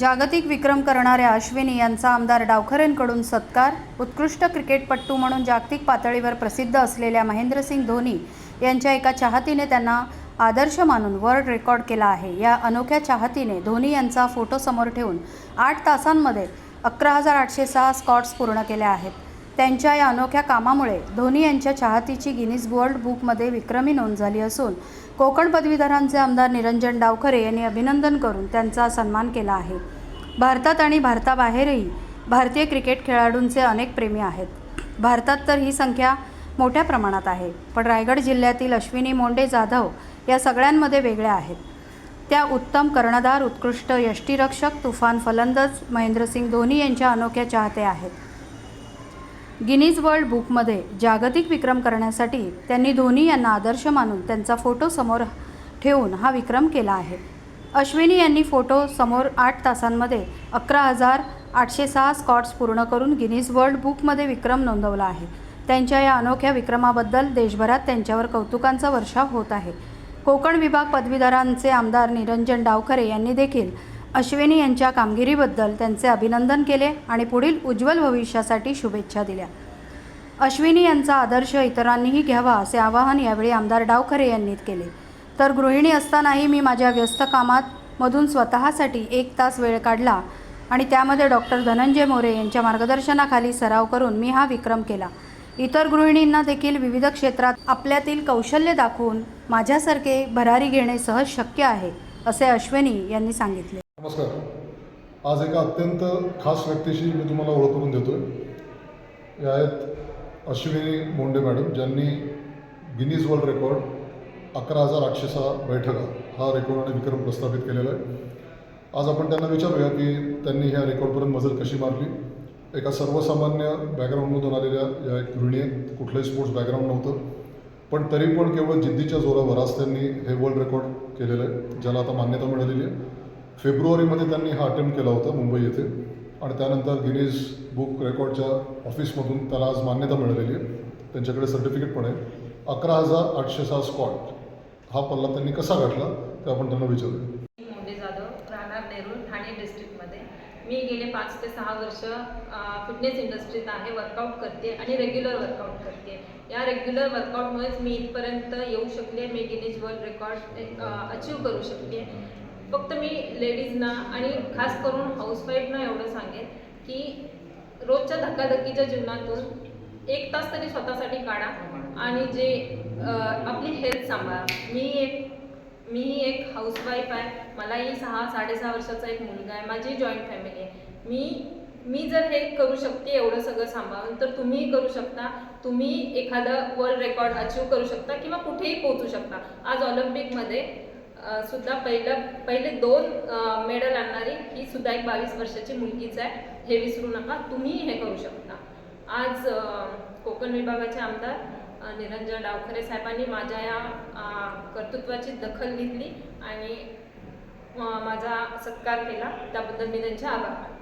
जागतिक विक्रम करणाऱ्या अश्विनी यांचा आमदार डावखरेंकडून सत्कार उत्कृष्ट क्रिकेटपट्टू म्हणून जागतिक पातळीवर प्रसिद्ध असलेल्या महेंद्रसिंग धोनी यांच्या एका चाहतीने त्यांना आदर्श मानून वर्ल्ड रेकॉर्ड केला आहे. या अनोख्या चाहतीने धोनी यांचा फोटो समोर ठेवून आठ तासांमध्ये अकरा हजार आठशे सहा स्कॉट्स पूर्ण केल्या आहेत. त्यांच्या या अनोख्या कामामुळे धोनी यांच्या चाहतीची गिनीज वर्ल्ड बुकमध्ये विक्रमी नोंद झाली असून कोकण पदवीधरांचे आमदार निरंजन डावखरे यांनी अभिनंदन करून त्यांचा सन्मान केला आहे. भारतात आणि भारताबाहेरही भारतीय क्रिकेट खेळाडूंचे अनेक प्रेमी आहेत. भारतात तर ही संख्या मोठ्या प्रमाणात आहे पण रायगड जिल्ह्यातील अश्विनी मोंडे जाधव या सगळ्यांमध्ये वेगळ्या आहेत. त्या उत्तम कर्णधार उत्कृष्ट यष्टीरक्षक तुफान फलंदाज महेंद्रसिंग धोनी यांच्या अनोख्या चाहते आहेत. गिनीज वर्ल्ड बुकमध्ये जागतिक विक्रम करण्यासाठी त्यांनी धोनी यांना आदर्श मानून त्यांचा फोटो समोर ठेवून हा विक्रम केला आहे. अश्विनी यांनी फोटो समोर आठ तासांमध्ये अकरा हजार आठशे सहा स्कॉट्स पूर्ण करून गिनीज वर्ल्ड बुकमध्ये विक्रम नोंदवला आहे. त्यांच्या या अनोख्या विक्रमाबद्दल देशभरात त्यांच्यावर कौतुकांचा वर्षाव होत आहे. कोकण विभाग पदवीधरांचे आमदार निरंजन डावखरे यांनी देखील अश्विनी यांच्या कामगिरीबद्दल त्यांचे अभिनंदन केले आणि पुढील उज्ज्वल भविष्यासाठी शुभेच्छा दिल्या. अश्विनी यांचा आदर्श इतरांनीही घ्यावा असे आवाहन यावेळी आमदार डावखरे यांनी केले. तर गृहिणी असतानाही मी माझ्या व्यस्त कामात मधून स्वतःसाठी एक तास वेळ काढला आणि त्यामध्ये डॉक्टर धनंजय मोरे यांच्या मार्गदर्शनाखाली सराव करून मी हा विक्रम केला. इतर गृहिणींना देखील विविध क्षेत्रात आपल्यातील कौशल्य दाखवून माझ्यासारखे भरारी घेणे सहज शक्य आहे असे अश्विनी यांनी सांगितले. नमस्कार. आज एका अत्यंत खास व्यक्तीशी मी तुम्हाला ओळख करून देतो आहे या आहेत अश्विनी मोंडे मॅडम ज्यांनी गिनीज वर्ल्ड रेकॉर्ड अकरा हजार आठशे सहा बैठका हा रेकॉर्ड आणि विक्रम प्रस्थापित केलेला आहे. आज आपण त्यांना विचारूया की त्यांनी ह्या रेकॉर्डपर्यंत मजल कशी मारली? एका सर्वसामान्य बॅकग्राऊंडमधून आलेल्या या एक गृहिणी कुठलंही स्पोर्ट्स बॅकग्राऊंड नव्हतं. पण तरी पण केवळ जिद्दीच्या जोरावर आज त्यांनी हे वर्ल्ड रेकॉर्ड केलेलं आहे ज्याला आता मान्यता मिळालेली आहे. फेब्रुवारीमध्ये त्यांनी हा अटेम्प्ट केला होता मुंबई येथे. आणि त्यानंतर गिनीज बुक रेकॉर्डच्या ऑफिसमधून त्याला आज मान्यता मिळालेली आहे. त्यांच्याकडे सर्टिफिकेट पण आहे. अकरा हजार आठशे सहा स्कॉट हा पल्ला त्यांनी कसा गाठला ते आपण त्यांना विचारूया. मोंडे जाधव राहणार नेरूळ ठाणे डिस्ट्रिक्टमध्ये. मी गेले पाच ते सहा वर्ष फिटनेस इंडस्ट्रीत आहे वर्कआउट करते आणि रेग्युलर वर्कआउट करते. या रेग्युलर वर्कआउटमुळेच मी इथपर्यंत येऊ शकले मी गिनीज वर्ल्ड रेकॉर्ड अचीव करू शकते फक्त मी लेडीजना आणि खास करून हाऊसवाईफना एवढं सांगेन की रोजच्या धकाधकीच्या जीवनातून एक तास तरी स्वतःसाठी काढा आणि जे आपली हेल्थ सांभाळा. मी एक मी एक हाऊसवाईफ आहे. मलाही सहा साडेसहा वर्षाचा एक मुलगा आहे. माझी जॉईंट फॅमिली आहे. मी मी जर हे करू शकते एवढं सगळं सांभाळून तर तुम्हीही करू शकता. तुम्ही एखादं वर्ल्ड रेकॉर्ड अचीव करू शकता किंवा कुठेही पोहोचू शकता. आज ऑलिम्पिकमध्ये सुद्धा पहिलं पहिले दोन मेडल आणणारी ही सुद्धा एक बावीस वर्षाची मुलगीच आहे. हे विसरू नका. तुम्हीही हे करू शकता. आज कोकण विभागाचे आमदार निरंजन डावखरे साहेबांनी माझ्या या कर्तृत्वाची दखल घेतली आणि माझा सत्कार केला. त्याबद्दल मी त्यांचे आभार मानतो.